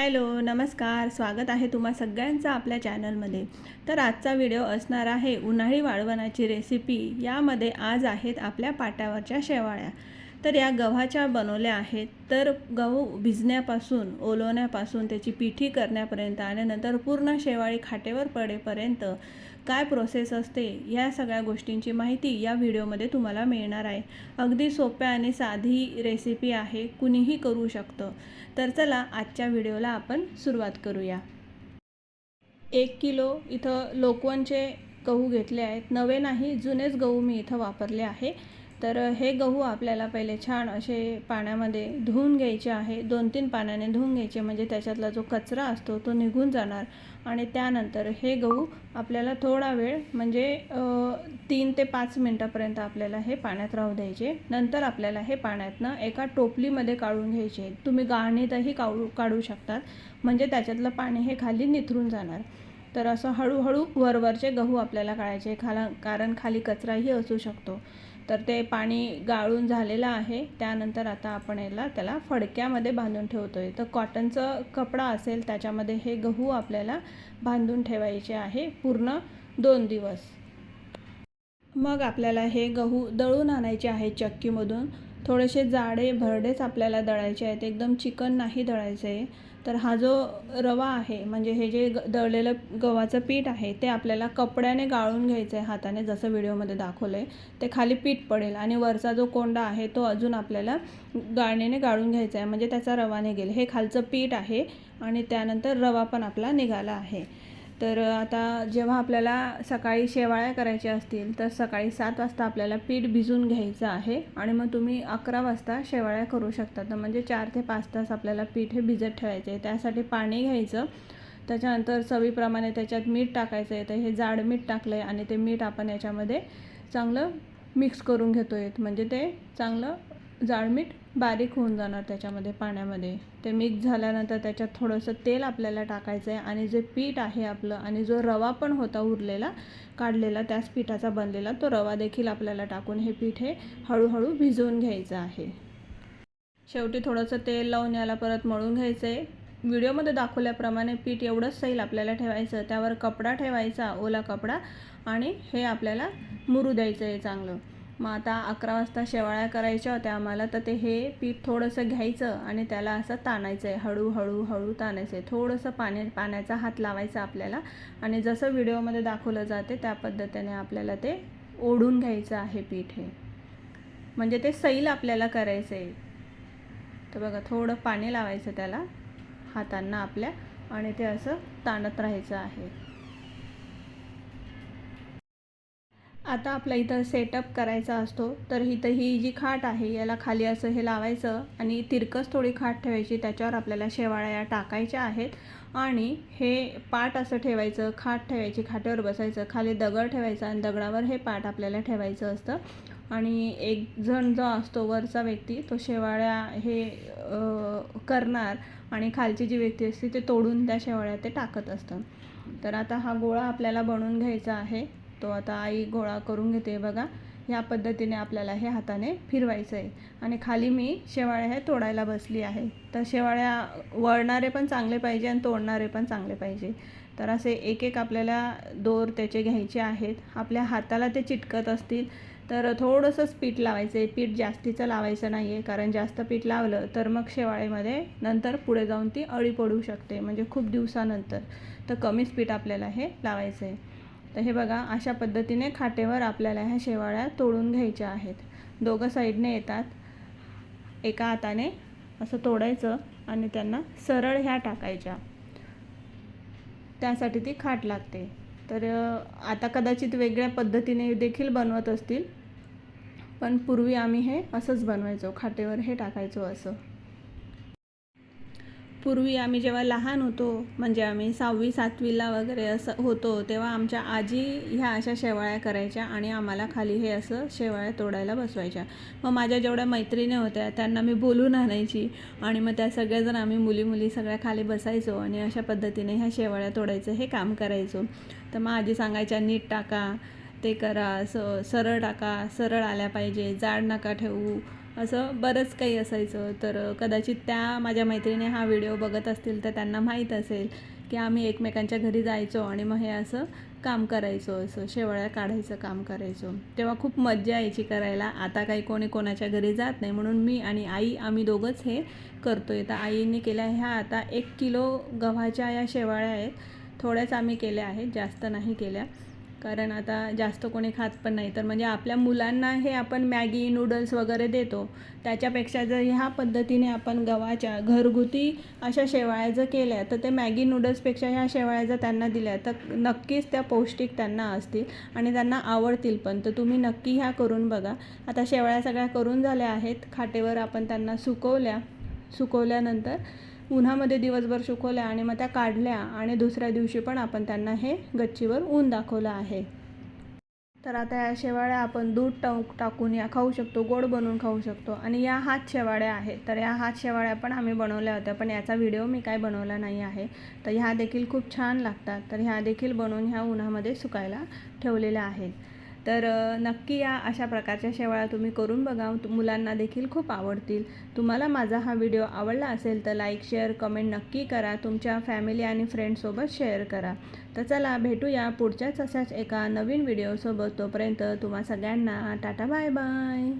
Hello नमस्कार. स्वागत आहे तुम्हा सगळ्यांचं आपल्या चॅनलमध्ये. तर आजचा व्हिडिओ असणार आहे उन्हाळी वाळवणाची रेसिपी. यामध्ये आज आहेत आपल्या पाट्यावरच्या शेवाळ्या. तर या गव्हाच्या बनवल्या आहेत. तर गहू भिजण्यापासून ओलवण्यापासून त्याची पिठी करण्यापर्यंत आणि नंतर पूर्ण शेवाळी खाटेवर पडेपर्यंत काय प्रोसेस असते या सगळ्या गोष्टींची माहिती या व्हिडिओमध्ये तुम्हाला मिळणार आहे. अगदी सोप्या आणि साधी रेसिपी आहे कुणीही करू शकतं. तर चला आजच्या व्हिडिओला आपण सुरुवात करूया. एक किलो इथं लोकवनचे गहू घेतले आहेत. नवे नाही जुनेच गहू मी इथं वापरले आहे. तर हे गहू आपल्याला पहिले छान असे पाण्यामध्ये धुवून घ्यायचे आहे. दोन तीन पाण्याने धुवून घ्यायचे म्हणजे त्याच्यातला जो कचरा असतो तो निघून जाणार. आणि त्यानंतर हे गहू आपल्याला थोडा वेळ म्हणजे तीन ते पाच मिनटापर्यंत आपल्याला हे पाण्यात राहू द्यायचे. नंतर आपल्याला हे पाण्यातनं एका टोपलीमध्ये काढून घ्यायचे. तुम्ही गाळणीतही काढू काढू शकतात. म्हणजे त्याच्यातलं पाणी हे खाली निथरून जाणार. तर असं हळूहळू वरवरचे गहू आपल्याला काढायचे खाला कारण खाली कचराही असू शकतो. तर ते पाणी गाळून झालेलं आहे. त्यानंतर आता आपण याला त्याला फडक्यामध्ये बांधून ठेवतो आहे तर कॉटनचं कपडा असेल त्याच्यामध्ये हे गहू आपल्याला बांधून ठेवायचे आहे पूर्ण दोन दिवस. मग आपल्याला हे गहू दळून आणायचे आहे चक्कीमधून. थोडेसे जाडे भरडेच आपल्याला दळायचे आहेत. एकदम चिकन नाही दळायचं. आहे तर हा जो रवा आहे म्हणजे हे जे ग दळलेलं गव्हाचं पीठ आहे ते आपल्याला कपड्याने गाळून घ्यायचं आहे हाताने जसं व्हिडिओमध्ये दाखवलं आहे ते खाली पीठ पडेल आणि वरचा जो कोंडा आहे तो अजून आपल्याला गाळणीने गाळून घ्यायचा आहे. म्हणजे त्याचा रवा निघेल. हे खालचं पीठ आहे आणि त्यानंतर रवा पण आपला निघाला आहे. तर आता जेव्हा आपल्याला सकाळी शेवाळ्या करायच्या असतील तर सकाळी सात वाजता आपल्याला पीठ भिजून घ्यायचं आहे आणि मग तुम्ही अकरा वाजता शेवाळ्या करू शकता. तर म्हणजे चार ते पाच तास आपल्याला पीठ हे भिजत ठेवायचे त्यासाठी पाणी घ्यायचं. त्याच्यानंतर चवीप्रमाणे त्याच्यात मीठ टाकायचं आहे तर हे जाड मीठ टाकलं आहे आणि ते मीठ आपण याच्यामध्ये चांगलं मिक्स करून घेतो आहे म्हणजे ते चांगलं जाळमीठ बारीक होऊन जाणार त्याच्यामध्ये पाण्यामध्ये. ते मिक्स झाल्यानंतर त्याच्यात थोडंसं तेल आपल्याला टाकायचं आहे आणि जे पीठ आहे आपलं आणि जो रवा पण होता उरलेला काढलेला त्याच पिठाचा बनलेला तो रवा देखील आपल्याला टाकून हे पीठ हे हळूहळू भिजवून घ्यायचं आहे. शेवटी थोडंसं तेल लावून याला परत मळून घ्यायचं आहे व्हिडिओमध्ये दाखवल्याप्रमाणे पीठ एवढंच सैल आपल्याला ठेवायचं त्यावर कपडा ठेवायचा ओला कपडा आणि हे आपल्याला मुरू द्यायचं आहे चांगलं. मग आता अकरा वाजता शेवाळ्या करायच्या होत्या आम्हाला तर ते हे पीठ थोडंसं घ्यायचं आणि त्याला असं ताणायचं आहे हळूहळू हळू ताणायचं आहे थोडंसं पाणी पाण्याचा हात लावायचा आपल्याला आणि जसं व्हिडिओमध्ये दाखवलं जाते त्या पद्धतीने आपल्याला ते ओढून घ्यायचं आहे पीठ हे. म्हणजे ते सैल आपल्याला करायचं आहे तर बघा थोडं पाणी लावायचं त्याला हातांना आपल्या आणि ते असं ताणत राहायचं आहे. आता आपला इथं सेटअप करायचा असतो तर इथं ही जी खाट आहे याला खाली असं हे लावायचं आणि तिरकस थोडी खाट ठेवायची त्याच्यावर आपल्याला शेवाळ्या या टाकायच्या आहेत आणि हे पाट असं ठेवायचं खाट ठेवायची खाटेवर बसायचं खाली दगड ठेवायचा आणि दगडावर हे पाट आपल्याला ठेवायचं असतं. आणि एक जण जो असतो वरचा व्यक्ती तो शेवाळ्या हे करणार आणि खालची जी व्यक्ती असते ते तोडून त्या शेवाळ्या ते टाकत असतं. तर आता हा गोळा आपल्याला बनवून घ्यायचा आहे. तो आता आई गोळा करून घेते बघा. ह्या पद्धतीने आपल्याला हे हाताने फिरवायचं आहे आणि खाली मी शेवाळ्या हे तोडायला बसली आहे. तर शेवाळ्या वळणारे पण चांगले पाहिजे आणि तोडणारे पण चांगले पाहिजे. तर असे एक एक आपल्याला दोर त्याचे घ्यायचे आहेत. आपल्या हाताला ते चिटकत असतील तर थोडंसंच पीठ लावायचं आहे पीठ जास्तीचं लावायचं नाही आहे कारण जास्त पीठ लावलं तर मग शेवाळेमध्ये नंतर पुढे जाऊन ती अळी पडू शकते म्हणजे खूप दिवसानंतर. तर कमीच पीठ आपल्याला हे लावायचं आहे तर हे बघा अशा पद्धतीने खाटेवर आपल्याला ह्या शेवाळ्या तोडून घ्यायच्या आहेत. दोघं साईडने येतात. एका हाताने असं तोडायचं आणि त्यांना सरळ ह्या टाकायच्या. त्यासाठी ती खाट लागते. तर आता कदाचित वेगळ्या पद्धतीने देखील बनवत असतील. पण पूर्वी आम्ही हे असंच बनवायचो खाटेवर हे टाकायचो असं. पूर्वी आम्ही जेव्हा लहान होतो म्हणजे आम्ही सहावी सातवीला वगैरे असं होतो तेव्हा आमच्या आजी ह्या अशा शेवाळ्या करायच्या आणि आम्हाला खाली हे असं शेवाळ्या तोडायला बसवायच्या. मग माझ्या जेवढ्या मैत्रिणी होत्या त्यांना मी बोलून आणायची आणि मग त्या सगळ्याजण आम्ही मुली मुली सगळ्या खाली बसायचो आणि अशा पद्धतीने ह्या शेवाळ्या तोडायचं हे काम करायचो. तर मग आजी सांगायच्या नीट टाका ते करा स सरळ टाका सरळ आल्या पाहिजे जाड नका ठेवू असं बरंच काही असायचं. तर कदाचित त्या माझ्या मैत्रिणी हा व्हिडिओ बघत असतील तर त्यांना माहीत असेल की आम्ही एकमेकांच्या घरी जायचो आणि मग हे असं काम करायचो असं शेवळ्या काढायचं काम करायचो. तेव्हा खूप मज्जा यायची करायला. आता काही कोणी कोणाच्या घरी जात नाही म्हणून मी आणि आई आम्ही दोघंच हे करतो आहे तर आईने केल्या ह्या आता एक किलो गव्हाच्या या शेवाळ्या आहेत. थोड्याच आम्ही केल्या आहेत जास्त नाही केल्या. कारण आता जास्त कोणी खात पण नाही. तर म्हणजे आपल्या मुलांना हे आपण मॅगी नूडल्स वगैरे देतो. त्याच्यापेक्षा जर ह्या पद्धतीने आपण गव्हाच्या घरगुती अशा शेवाळ्या जर केल्या तर ते मॅगी नूडल्सपेक्षा ह्या शेवाळ्या जर त्यांना दिल्या तर नक्कीच त्या पौष्टिक त्यांना असतील आणि त्यांना आवडतील पण. तर तुम्ही नक्की ह्या करून बघा. आता शेवाळ्या सगळ्या करून झाल्या आहेत. खाटेवर आपण त्यांना सुकवल्या. सुकवल्यानंतर उन्हामध्ये दिवसभर सुकवल्या आणि मग त्या काढल्या आणि दुसऱ्या दिवशी पण आपण त्यांना हे गच्चीवर ऊन दाखवलं आहे. तर आता या शेवाळ्या आपण दूध टाक टाकून या खाऊ शकतो गोड बनवून खाऊ शकतो. आणि या हात शेवाळ्या आहेत. तर या हात शेवाळ्या पण आम्ही बनवल्या होत्या पण याचा व्हिडिओ मी काय बनवला नाही आहे. तर ह्या देखील खूप छान लागतात. तर ह्या देखील बनवून ह्या उन्हामध्ये सुकायला ठेवलेल्या आहेत. तर नक्की या अशा प्रकारच्या शेवाळ्या तुम्ही करून बघा. मुलांना देखील खूप आवडतील. तुम्हाला माझा हा व्हिडिओ आवडला असेल तर लाईक शेअर कमेंट नक्की करा. तुमच्या फॅमिली आणि फ्रेंडसोबत शेअर करा. तर चला भेटूया पुढच्याच अशाच एका नवीन व्हिडिओसोबत. तोपर्यंत तुम्हा सगळ्यांना टाटा बाय बाय.